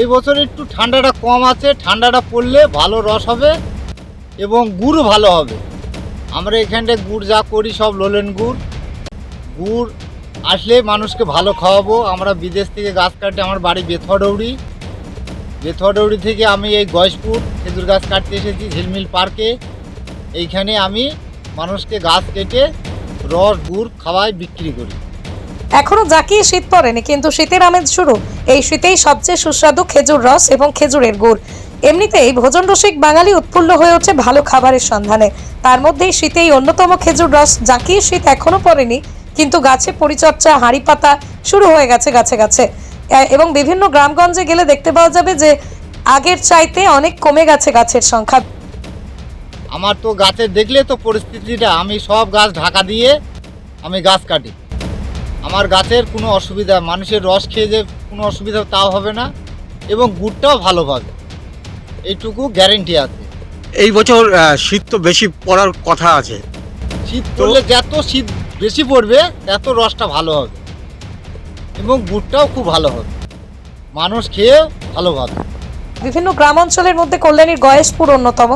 এই বছর একটু ঠান্ডাটা কম আছে, ঠান্ডাটা পড়লে ভালো রস হবে এবং গুড় ভালো হবে। আমরা এখানটায় গুড় যা করি সব লোলেন গুড়। গুড় আসলে মানুষকে ভালো খাওয়াবো। আমরা বিদেশ থেকে গাছ কাটে আমার বাড়ি বেথুয়াডৌড়ি। বেথুয়াডৌড়ি থেকে আমি এই গয়েশপুর খেজুর গাছ কাটতে এসেছি ঝিলমিল পার্কে। এইখানে আমি মানুষকে গাছ কেটে রস, গুড় খাওয়াই বিক্রি করি। এখনও জাকিয়ে শীত পড়েনি, কিন্তু শীতের আমেজ শুরু। এই শীতেই সবচেয়ে সুস্বাদু খেজুর রস এবং খেজুরের গুড়। এমনিতেই ভোজন রসিক বাঙালি উৎফুল্ল হয়ে ওঠে ভালো খাবারের সন্ধানে। তার মধ্যেই শীতেই অন্যতম খেজুর রস জাকিয়ে শীত এখনও পড়েনি, কিন্তু গাছে পরিচর্যা হাঁড়ি পাতা শুরু হয়ে গেছে গাছে গাছে। এবং বিভিন্ন গ্রামগঞ্জে গেলে দেখতে পাওয়া যাবে যে আগের চাইতে অনেক কমে গেছে গাছের সংখ্যা। আমার তো গাছে দেখলে তো পরিস্থিতিটা, আমি সব গাছ ঢাকা দিয়ে আমি গাছ কাটি। আমার গাছের কোনো অসুবিধা মানুষের রস খেয়ে যে কোনো অসুবিধা তাও হবে না এবং গুড়টাও ভালো পাবে। এইটুকু গ্যারেন্টি আছে। এই বছর শীত তো বেশি পড়ার কথা আছে। শীত পড়লে যত শীত বেশি পড়বে তত রসটা ভালো হবে এবং গুড়টাও খুব ভালো হবে। মানুষ খেয়ে ভালো পাবে বিভিন্ন গ্রাম অঞ্চলের মধ্যে কল্যাণীর গয়েশপুর অন্যতম।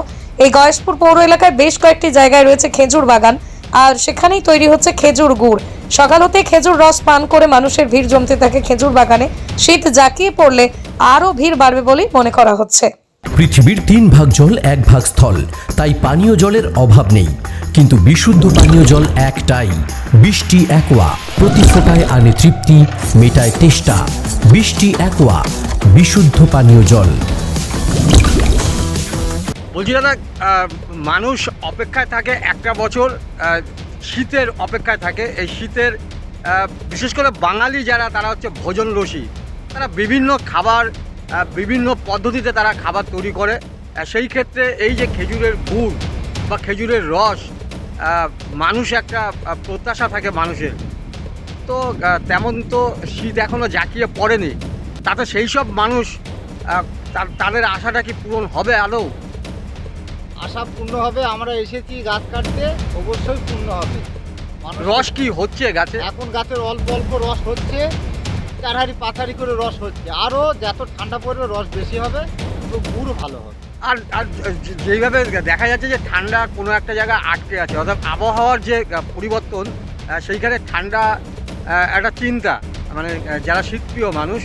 এই গয়েশপুর পৌর এলাকায় বেশ কয়েকটি জায়গায় রয়েছে খেজুর বাগান। আর সেখানেই তৈরি হচ্ছে খেজুর গুড়। সকাল হতে খেজুর রস পান করে মানুষের ভিড় জমতে থাকে খেজুর বাগানে। শীত জাঁকিয়ে পড়লে আরও ভিড় বাড়বে বলেই মনে করা হচ্ছে। পৃথিবীর তিন ভাগ জল, এক ভাগ স্থল। তাই পানীয় জলের অভাব নেই। কিন্তু বিশুদ্ধ পানীয় জল একটাই। বৃষ্টি একোয়া। প্রতি ফোটায় আনে তৃপ্তি, মেটায় তেষ্টা। বৃষ্টি একোয়া। বিশুদ্ধ পানীয় জল। বলছি দাদা মানুষ অপেক্ষায় থাকে একটা বছর শীতের অপেক্ষায় থাকে। এই শীতের বিশেষ করে বাঙালি যারা, তারা হচ্ছে ভোজন রসী তারা বিভিন্ন খাবার বিভিন্ন পদ্ধতিতে তারা খাবার তৈরি করে। সেই ক্ষেত্রে এই যে খেজুরের গুড় বা খেজুরের রস মানুষ একটা প্রত্যাশা থাকে মানুষের। তো তেমন তো শীত এখনও জাঁকিয়ে পড়েনি। তাতে সেই সব মানুষ তাদের আশাটা কি পূরণ হবে আদৌ? আশা পূর্ণ হবে আমরা এসেছি গাছ কাটতে অবশ্যই পূর্ণ হবে। রস কি হচ্ছে গাছে? এখন গাছের অল্প অল্প রস হচ্ছে চারহারি পাথারি করে রস হচ্ছে। আরও যত ঠান্ডা পড়বে রস বেশি হবে তো গুড় ভালো হবে। আর আর যেইভাবে দেখা যাচ্ছে যে ঠান্ডা কোনো একটা জায়গায় আটকে আছে অর্থাৎ আবহাওয়ার যে পরিবর্তন সেইখানে ঠান্ডা একটা চিন্তা। মানে যারা শীতপ্রিয় মানুষ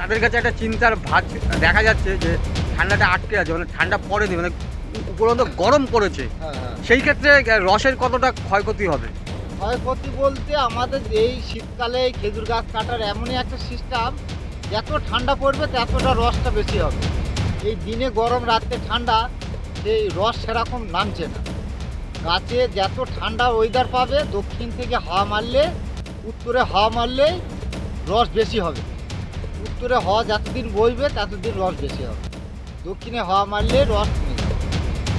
তাদের কাছে একটা চিন্তার ভাজ দেখা যাচ্ছে যে ঠান্ডাটা আটকে আছে মানে ঠান্ডা পড়েনি মানে উপরন্ত গরম পড়েছে হ্যাঁ হ্যাঁ। সেই ক্ষেত্রে রসের কতটা ক্ষয়ক্ষতি হবে? ক্ষয়ক্ষতি বলতে আমাদের এই শীতকালে খেজুর গাছ কাটার এমনই একটা সিস্টেম যত ঠান্ডা পড়বে ততটা রসটা বেশি হবে। এই দিনে গরম রাত্রে ঠান্ডা সেই রস সেরকম নামছে না। গাছে যত ঠান্ডা ওয়েদার পাবে দক্ষিণ থেকে হাওয়া মারলে উত্তরে হাওয়া মারলে রস বেশি হবে। উত্তরে হাওয়া যতদিন বইবে ততদিন রস বেশি হবে। দক্ষিণে হাওয়া মারলে রস যাবে